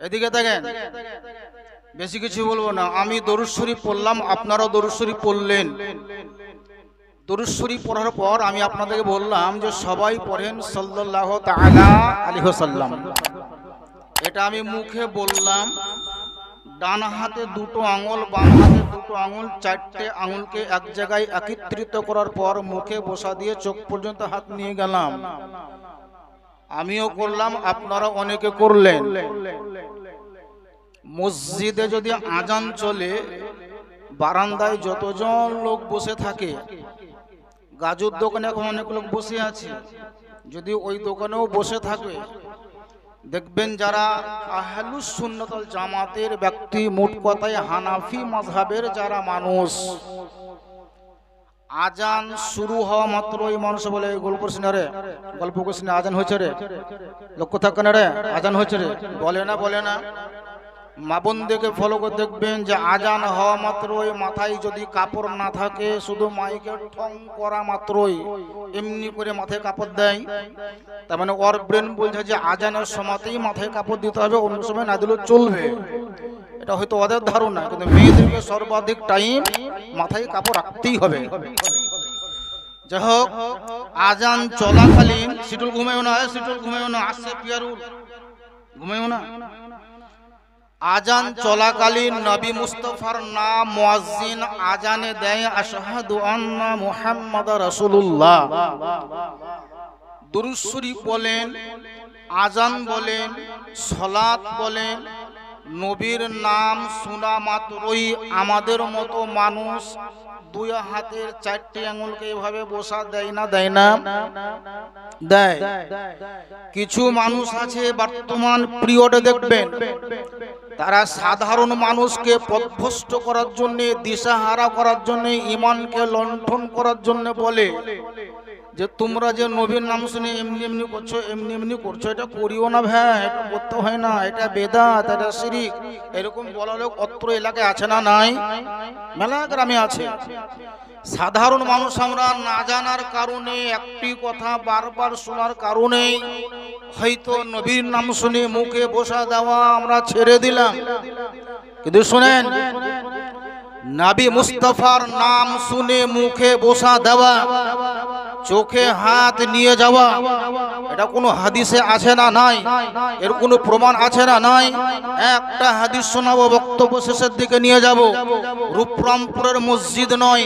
এদিকে দেখেন, বেশি কিছু বলব না। আমি দরুদ শরীফ পড়লাম, আপনারাও দরুদ শরীফ পড়লেন। দরুদ শরীফ পড়ার পর আমি আপনাদেরকে বললাম যে সবাই পড়েন সাল্লাল্লাহু তাআলা আলাইহি ওয়াসাল্লাম। এটা আমি মুখে বললাম, ডান হাতে দুটো আঙুল, বাম হাতে দুটো আঙুল, চারটে আঙুলকে এক জায়গায় একত্রিত করার পর মুখে বসা দিয়ে চোখ পর্যন্ত হাত নিয়ে গেলাম। আমিও করলাম, আপনারা অনেকে করলেন। মসজিদে যদি আজান চলে, বারান্দায় যতজন লোক বসে থাকে, গাজুর দোকানে এখন অনেক লোক বসে আছে, যদি ওই দোকানেও বসে থাকে, দেখবেন যারা আহলুস সুন্নতল জামাতের ব্যক্তি, মোট কথায় হানাফি মাযহাবের যারা মানুষ, আজান শুরু হওয়া মাত্র ওই মানুষ বলে গল্প করছি না রে, গল্প করছি না আজান হয়েছে রে, লক্ষ্য থাকে না রে, আজান হয়েছে রে, বলে না বলে না। মা ফলো করে দেখবেন যে আজান হওয়া মাত্রই, মাথায় যদি কাপড় না থাকে, শুধু মাইকে ঠং করা মাত্রই, এমনি করে মাথায় কাপড় দেয়। তার মানে ওর ব্রেন বলছে যে আজানের সময়তেই মাথায় কাপড় দিতে হবে, অন্য সময় না দিলেও চলবে। এটা হয়তো ওদের ধারণা, কিন্তু মেয়েদেরকে সর্বাধিক টাইম মাথায় কাপড় রাখতেই হবে। যাই হোক, আজান চলাকালীন সিটুল ঘুমাইও না সিটুল ঘুমাইও না, আসছে পিয়ারুল। ঘুমাইও না? আজান চলাকালীন নবী মুস্তফার নাম মুয়াজ্জিন আজানে দেয় আশহাদু আন্না মুহাম্মাদ রাসূলুল্লাহ। দুরূদ শরীফ বলেন আজান বলেন সলাত বলেন নবীর নাম শোনা মাত্রই আমাদের মতো মানুষ দুই হাতের চারটি আঙুলকে এভাবে বসা দেয় না দেয় না? দেয়। কিছু মানুষ আছে বর্তমান পিরিয়ডে দেখবেন তারা সাধারণ মানুষকে পথভ্রষ্ট করার জন্য, দিশাহারা করার জন্য ইমানকে লণ্ঠন করার জন্য বলে যে, তোমরা যে নবীর নাম শুনে এমনি এমনি করছ, এমনি এমনি করছ, এটা করিও না ভাই এটা করতে হয় না, এটা বেদাত, এটা শিরিক, এরকম বলা লোক অত্র এলাকায় আছে না নাই? মেলা গ্রামে আছে। সাধারণ মানুষ আমরা না জানার কারণে, একটি কথা বারবার শোনার কারণে হয়তো নবীর নাম শুনে মুখে বসা দেওয়া আমরা ছেড়ে দিলাম। কিন্তু শুনেন, নাবি মুস্তফার নাম শুনে মুখে বসা দেওয়া চোখে হাত নিয়ে যাওয়া। এটা কোনো হাদিসে আছে না নাই? এর কোনো প্রমাণ আছে না নাই? একটা হাদিস শোনাবো, বক্তব্য শেষের দিকে নিয়ে যাব। রূপরামপুরের মসজিদ নয়,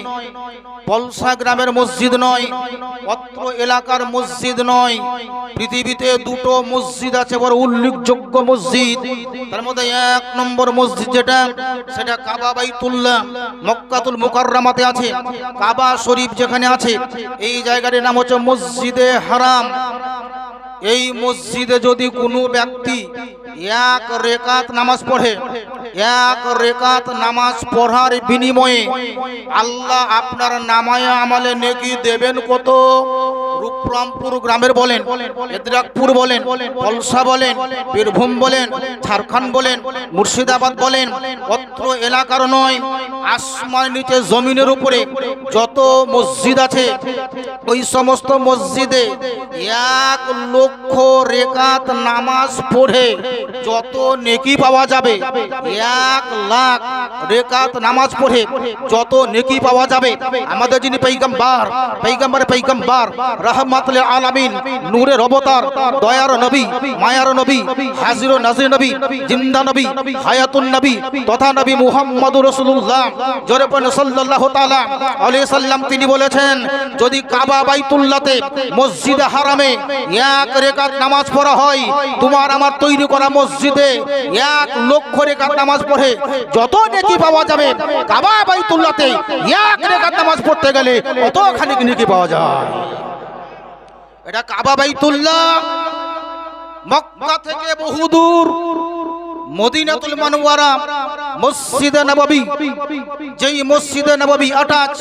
পলসা গ্রামের মসজিদ নয়, অত্র এলাকার মসজিদ নয়। পৃথিবীতে দুটো মসজিদ আছে, বড় উল্লেখযোগ্য মসজিদ। তার মধ্যে এক নম্বর মসজিদ যেটা, সেটা কাবা বাইতুল্লাহ, মক্কাতুল মুকাররামাতে আছে। কাবা শরীফ যেখানে আছে, এই জায়গাটির নাম হচ্ছে মসজিদে হারাম। এই মসজিদে যদি কোনো ব্যক্তি এক রেকাত নামাজ পড়ে, এক রেকাত নামাজ পড়ার বিনিময়ে আল্লাহ আপনার নামায় আমলে নেকি দেবেন কত? রূপরামপুর গ্রামের বলেন এদ্রাকপুর বলেন পলসা বলেন, বীরভূম বলেন, ঝাড়খণ্ড বলেন, মুর্শিদাবাদ বলেন, অত্র এলাকার নয় আসমান নিচে জমিনের উপরে যত মসজিদ আছে, ওই সমস্ত মসজিদে এক লক্ষ রেকাত নামাজ পড়ে যত নেকি পাওয়া যাবে, এক লাখ রেকাত নামাজ পড়ে যত নেকি পাওয়া যাবে। আমাদের যিনি পৈগম্বার, পৈগম্বর পৈগম্বার রহমাতুল আলামিন, নূরের অবতার, দয়ার নবী, মায়ার নবী, হাজির নাজির নবী, জিন্দা নবী, হায়াতুন নবী, তথা নবী মুহাম্মদুর রাসূলুল্লাহ। জোরে পড়েন সাল্লাল্লাহু তাআলা আলাইহি সাল্লাম তিনি বলেছেন, যদি কাবা বাইতুল্লাহতে মসজিদে হারামে এক রেকাত নামাজ পড়া হয়, তোমার আমার তৈরি করা মসজিদে এক লক্ষ রেকাত নামাজ পড়ে। যত নেকি পাওয়া যাবে, কাবা বাইতুল্লাহতে এক রেকাত নামাজ পড়তে গেলে কতখানি নেকি পাওয়া যায়? এটা কাবা বাইতুল্লাহ। মক্কা থেকে বহুদূর মদিনাতুল মানওয়ারা। মসজিদে নববী, যেই মসজিদে নববী আটাচ,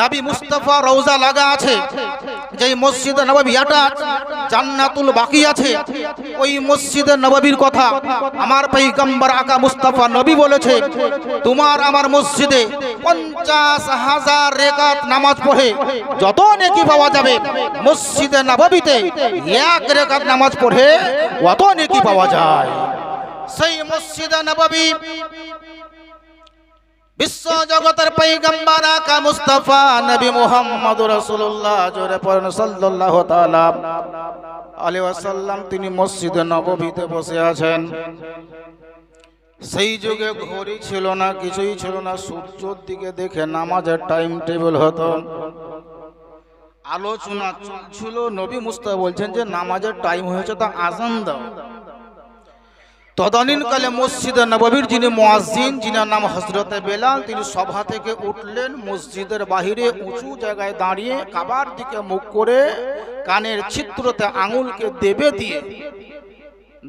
নবী মুস্তাফা রওজা লাগা আছে, যেই মসজিদে নববী আটাচ, জান্নাতুল বাকি আছে, ওই মসজিদে নববীর কথা আমার পৈগম্বর আকা মুস্তাফা নবী বলেছে, তোমার আমার মসজিদে পঞ্চাশ হাজার রেকাত নামাজ পড়ে, যত নেকি পাওয়া যাবে, মসজিদে নববীতে এক রেকাত নামাজ পড়ে, অত নেকি পাওয়া যায়। সেই মসজিদে নববী। বিশ্ব জগতের পৈগম্বর আকা মুস্তাফা নবী মুহাম্মদ রাসূলুল্লাহ, জোরে পড়েন, সাল্লাল্লাহু তাআলা। আলাইহি ওয়াসাল্লাম, তিনি মসজিদে নববীতে বসে আছেন। সেই যুগে ঘড়ি ছিল না, কিছুই ছিল না, সূর্যর দিকে দেখে নামাজের টাইম টেবিল হতো। আলোচনা চলছিল, নবী মুস্তাফা বলছেন যে, নামাজের টাইম হয়েছে, তা আজান দাও। তদানীনকালে মসজিদে নববীর যিনি মুয়াজ্জিন, যিনার নাম হজরতে বেলাল, তিনি সভা থেকে উঠলেন, মসজিদের বাহিরে উঁচু জায়গায় দাঁড়িয়ে কাবার দিকে মুখ করে কানের ছিদ্রতে আঙুলকে দেবে দিয়ে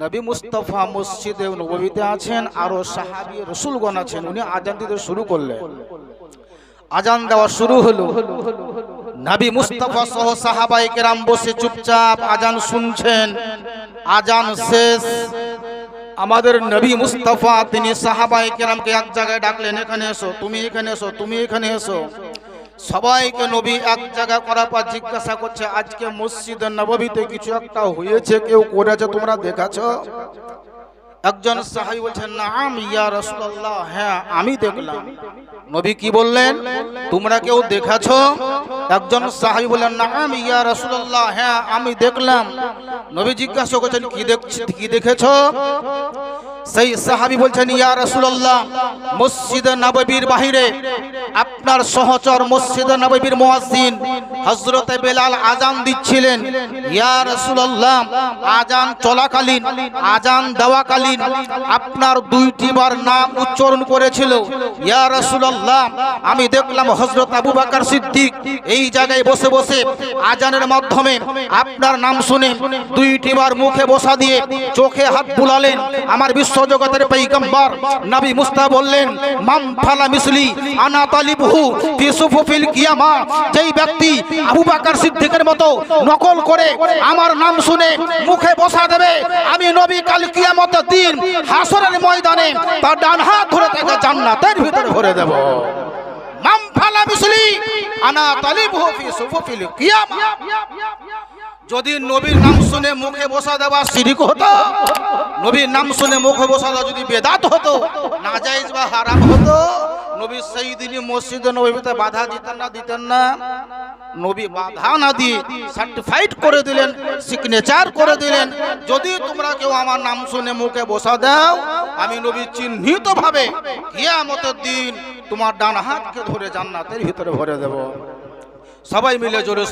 নবী মুস্তফা মসজিদে নববীতে আছেন, আরও সাহাবি রসুলগণ আছেন, উনি আজান দিতে শুরু করলেন। আজান দেওয়া শুরু হলো। নবী মুস্তফা সহ সাহাবাই কেরাম বসে চুপচাপ আজান শুনছেন। আজান শেষ। আমাদের নবী মুস্তফা, তিনি সাহাবাই কেরামকে এক জায়গায় ডাকলেন, এখানে এসো, তুমি এখানে এসো, তুমি এখানে এসো। সবাইকে নবী এক জায়গা করার পর জিজ্ঞাসা করছে, আজকে মসজিদের নবীতে কিছু একটা হয়েছে, কেউ করেছে, তোমরা দেখাছো? একজন সাহাবী বলছেন, নাম ইয়া রাসূলুল্লাহ। হ্যাঁ আমি দেখলাম। নবী কি বললেন? তোমরা কেউ দেখাছো? একজন সাহাবী বললেন, নাম ইয়া রাসূলুল্লাহ। হ্যাঁ আমি দেখলাম। নবী জিজ্ঞাসা করেছেন, কি দেখছ, কি দেখেছ? সেই সাহাবী বলছেন, ইয়া রাসূলুল্লাহ, মসজিদ নববীর বাহিরে আপনার সহচর মসজিদ নববীর মুয়াজ্জিন হযরতে বেলাল আজান দিচ্ছিলেন। ইয়া রাসূলুল্লাহ আজান চলাকালীন আজান দেওয়াকালীন আপনার দুইটি বার নাম উচ্চারণ করেছিল। ইয়া রাসূলুল্লাহ, আমি দেখলাম হযরত আবু বকর সিদ্দিক এই জায়গায় বসে বসে আজানের মাধ্যমে আপনার নাম শুনে দুইটি বার মুখে বসা দিয়ে চোখে হাত বুলালেন। আমার বিশ্বজগতের পৈগম্বর নবী মুস্তা বললেন, মাম ফালা মিসলি আনা তালিবহু ফি সুফুফিল কিয়ামা। যেই ব্যক্তি আবু বকর সিদ্দিকের মতো নকল করে আমার নাম শুনে মুখে বসা দেবে, আমি নবী কাল কিয়ামতের দিন হাসরের ময়দানে তার ডান হাত ধরে তাকে জান্নাতের ভিতরে ভরে দেব। মাম ফালা মিসলি আনা ফি কিয়ামা। যদি নবীর নাম শুনে মুখে বসা দেওয়া শিরিক হতো, নবীর নাম শুনে মুখে বসা দেওয়া যদি বেদাত হতো নাজাইজ বা হারাম হতো, নবী সেই দিনই মসজিদে নবীতে বাধা দিতেন না দিতেন না। নবী বাধা না দিয়ে সার্টিফাইড করে দিলেন সিগনেচার করে দিলেন। যদি তোমরা কেউ আমার নাম শুনে মুখে বসা দাও, আমি নবী চিহ্নিত ভাবে কিয়ামতের দিন তোমার ডান হাতকে ধরে জান্নাতের ভিতরে ভরে দেব। সবাই মিলে জোরে